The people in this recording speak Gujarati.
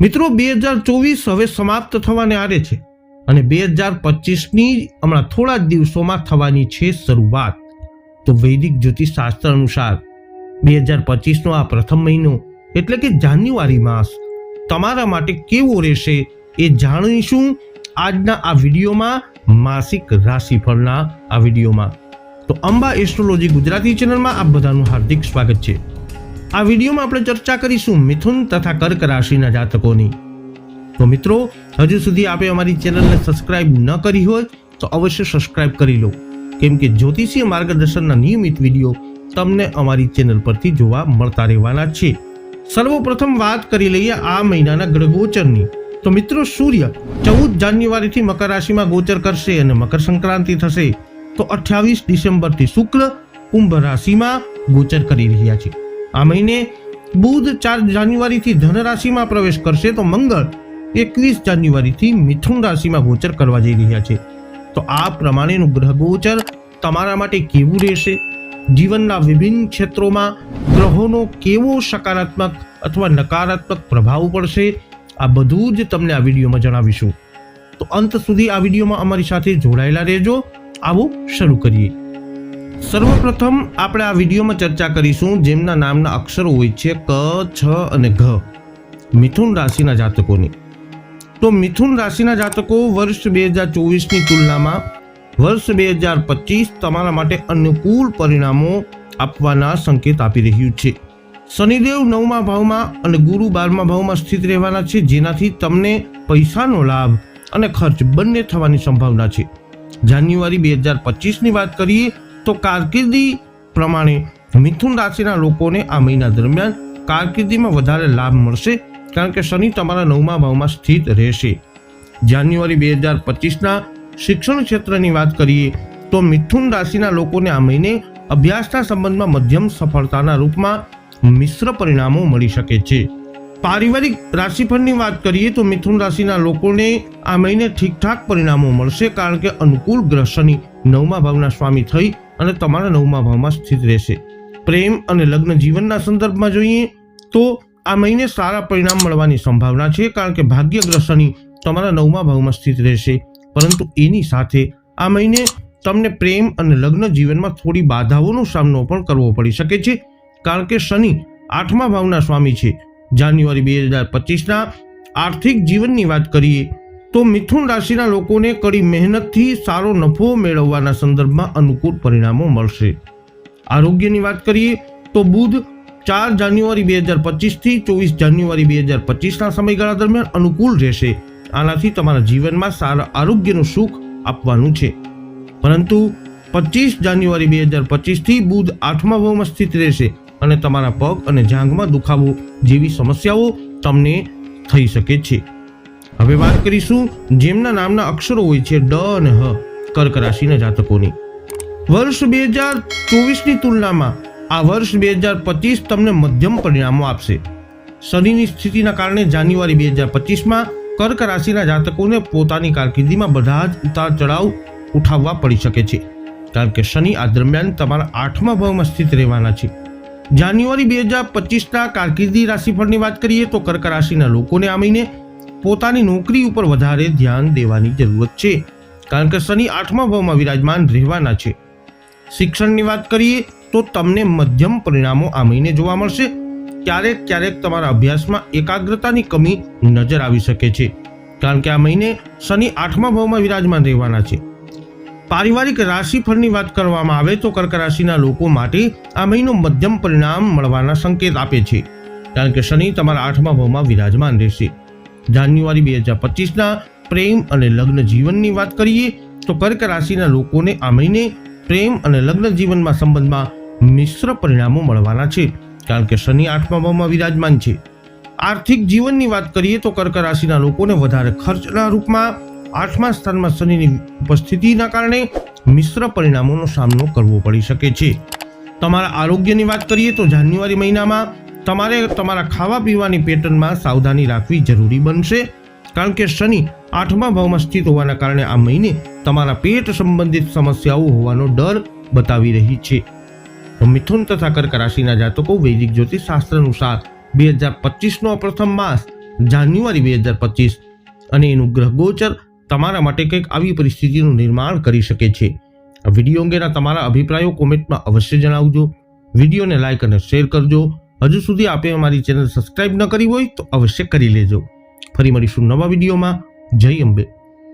મિત્રો, બે હજાર ચોવીસ હવે સમાપ્ત થવાને આરે છે અને બે હજાર પચીસની હમણાં થોડા જ દિવસોમાં થવાની છે શરૂઆત. તો વૈદિક જ્યોતિષ શાસ્ત્ર અનુસાર બે હજાર પચીસનો આ પ્રથમ મહિનો, એટલે કે જાન્યુઆરી માસ, તમારા માટે કેવો રહેશે એ જાણીશું આજના આ વિડીયોમાં માસિક રાશિફળના આ વિડીયોમાં. તો અંબા એસ્ટ્રોલોજી ગુજરાતી ચેનલમાં આપ બધાનું હાર્દિક સ્વાગત છે. આ વિડીયોમાં આપણે ચર્ચા કરીશું મિથુન તથા કર્ક રાશિના જાતકોની. તો મિત્રો, હજુ સુધી આપે અમારી ચેનલને સબસ્ક્રાઇબ ન કરી હોય, તો અવશ્ય સબસ્ક્રાઇબ કરી લો. કેમ કે જ્યોતિષીય માર્ગદર્શનના નિયમિત વીડિયો તમને અમારી ચેનલ પરથી જોવા મળતા રહેવાના છે. સર્વપ્રથમ વાત કરી લઈએ આ મહિનાના ગ્રહગોચરની. તો મિત્રો, સૂર્ય ચૌદ જાન્યુઆરીથી મકર રાશિમાં ગોચર કરશે અને મકર સંક્રાંતિ થશે. તો અઠ્યાવીસ ડિસેમ્બરથી શુક્ર કુંભ રાશિમાં ગોચર કરી રહ્યા છે. આ મહિને બુધ ચાર જાન્યુઆરીથી ધન રાશિમાં પ્રવેશ કરશે તો મંગળ એકવીસ જાન્યુઆરીથી મિથુન રાશિમાં ગોચર કરવા જઈ રહ્યા છે. તો આ પ્રમાણેનું ગ્રહ ગોચર તમારા માટે કેવું રહેશે? જીવનના વિભિન્ન ક્ષેત્રોમાં ગ્રહોનો કેવો સકારાત્મક અથવા નકારાત્મક પ્રભાવ પડશે? આ બધું જ તમને આ વિડીયોમાં જણાવીશું. તો અંત સુધી આ વિડીયોમાં અમારી સાથે જોડાયેલા રહેજો. આવો શરૂ કરીએ. સર્વપ્રથમ આપણે આ વિડીયોમાં ચર્ચા કરીશું જેમના નામના અક્ષરો હોય છે ક, છ અને ઘ, મિથુન રાશિના જાતકોની. તો મિથુન રાશિના જાતકો વર્ષ બે હજાર ચોવીસની તુલનામાં વર્ષ બે હજાર પચીસ તમારા માટે અનુકૂળ પરિણામો આપવાના સંકેત આપી રહ્યું છે. શનિદેવ નવમા ભાવમાં અને ગુરુ બારમા ભાવમાં સ્થિત રહેવાના છે, જેનાથી તમને પૈસાનો લાભ અને ખર્ચ બંને થવાની સંભાવના છે. જાન્યુઆરી બે હજાર પચીસની વાત કરીએ તો કારકિર્દી પ્રમાણે મિથુન રાશિના લોકોને આ મહિના દરમિયાન કારકિર્દીમાં વધારે લાભ મળશે, કારણ કે શનિ તમારા નવમા ભાવમાં સ્થિત રહેશે. જાન્યુઆરી બે હજાર પચીસના શિક્ષણ ક્ષેત્રની વાત કરીએ, તો મિથુન રાશિના લોકોને આ મહિને અભ્યાસના સંબંધમાં મધ્યમ સફળતાના રૂપમાં મિશ્ર પરિણામો મળી શકે છે. પારિવારિક રાશિફળની વાત કરીએ, તો મિથુન રાશિના લોકોને આ મહિને ઠીકઠાક પરિણામો મળશે, કારણ કે અનુકૂળ ગ્રહ શનિ નવમા ભાવના સ્વામી થઈ અને તમારા નવમા ભાવમાં સ્થિત રહેશે. પ્રેમ અને લગ્ન જીવનના સંદર્ભમાં જોઈએ તો આ મહિને સારા પરિણામ મળવાની સંભાવના છે કારણ કે ભાગ્યગ્રહ શનિ તમારા નવમા ભાવમાં સ્થિત રહેશે. પરંતુ એની સાથે આ મહિને તમને પ્રેમ અને લગ્ન જીવનમાં થોડી બાધાઓનો સામનો પણ કરવો પડી શકે છે કારણ કે શનિ આઠમા ભાવના સ્વામી છે. જાન્યુઆરી બે હજાર પચીસના આર્થિક જીવનની વાત કરીએ તો મિથુન રાશિના લોકોને કડી મહેનતથી સારો નફો મેળવવાના સંદર્ભમાં અનુકૂળ પરિણામો મળશે. આરોગ્યની વાત કરીએ તો બુધ ચાર જાન્યુઆરી બે હજાર પચીસથી ચોવીસ જાન્યુઆરી બે હજાર પચીસના સમયગાળા દરમિયાન અનુકૂળ રહેશે. આનાથી તમારા જીવનમાં સારા આરોગ્યનું સુખ આપવાનું છે. પરંતુ પચીસ જાન્યુઆરી બે હજાર પચીસથી બુધ આઠમા ભાવમાં સ્થિત રહેશે અને તમારા પગ અને જાંઘમાં દુખાવો જેવી સમસ્યાઓ તમને થઈ શકે છે. હવે વાત કરીશું જેમના નામના અક્ષરો હોય છે ડ અને હ, કર્ક રાશિના જાતકોની. વર્ષ બે હજાર ચોવીસની તુલનામાં આ વર્ષ બે હજાર પચીસ તમને મધ્યમ પરિણામો આપશે. શનિની સ્થિતિના કારણે જાન્યુઆરી બે હજાર પચીસમાં કર્ક રાશિના જાતકોને પોતાની કારકિર્દીમાં બધા જ ઉતાર ચઢાવ ઉઠાવવા પડી શકે છે. કારણ કે શનિ આ દરમિયાન તમારા આઠમા ભાવમાં સ્થિત રહેવાના છે. જાન્યુઆરી બે હજાર પચીસના કારકિર્દી રાશિફળની વાત કરીએ તો કર્ક રાશિના લોકોને આ મહિને પોતાની નોકરી ઉપર વધારે ધ્યાન દેવાની જરૂરત છે. કારણ કે શનિ આઠમા ભાવમાં વિરાજમાન રહેવાના છે. શિક્ષણની વાત કરીએ તો તમને મધ્યમ પરિણામો આ મહિને જોવા મળશે. ક્યારેક ક્યારેક તમારા અભ્યાસમાં એકાગ્રતાની કમી નજર આવી શકે છે. કારણ કે આ મહિને શનિ આઠમા ભાવમાં વિરાજમાન રહેવાના છે. પારિવારિક રાશિફળની વાત કરવામાં આવે તો કર્ક રાશિના લોકો માટે આ મહિનો મધ્યમ પરિણામ મળવાના સંકેત આપે છે. કારણ કે શનિ તમારા આઠમા ભાવમાં વિરાજમાન રહેશે. જાન્યુઆરી બે હજાર પચીસના પ્રેમ અને લગ્ન જીવનની વાત કરીએ, તો કર્ક રાશિના લોકોને આ મહિને પ્રેમ અને લગ્ન જીવનમાં સંબંધમાં મિશ્ર પરિણામો મળવાના છે. કારણ કે શનિ આઠમા ભાવમાં વિરાજમાન છે. આર્થિક જીવનની વાત કરીએ, તો કર્ક રાશિના લોકોને વધારે ખર્ચના રૂપમાં આઠમા સ્થાનમાં શનિની ઉપસ્થિતિના કારણે મિશ્ર પરિણામોનો સામનો કરવો પડી શકે છે. તમારા આરોગ્યની વાત કરીએ, તો જાન્યુઆરી મહિનામાં તમારે તમારા ખાવા પીવાની પેટર્નમાં સાવધાની રાખવી જરૂરી બનશે. કારણ કે શનિ આઠમા ભાવમાં સ્થિત હોવાના કારણે આ મહિને તમારા પેટ સંબંધિત સમસ્યાઓ હોવાનો ડર બતાવી રહી છે. મિથુન તથા કર્ક રાશિના જાતકો વૈદિક જ્યોતિષ શાસ્ત્ર અનુસાર બે હજાર પચીસનો પ્રથમ માસ જાન્યુઆરી બે હજાર પચીસ અને એનું ગ્રહ ગોચર તમારા માટે કંઈક આવી પરિસ્થિતિનું નિર્માણ કરી શકે છે. વીડિયો અંગેના તમારા અભિપ્રાયો કોમેન્ટમાં અવશ્ય જણાવજો. વિડીયોને લાઇક અને શેર કરજો. હજુ સુધી આપે અમારી ચેનલ સબસ્ક્રાઇબ ન કરી હોય તો અવશ્ય કરી લેજો. ફરી મળીશું નવા વિડીયોમાં. જય અંબે.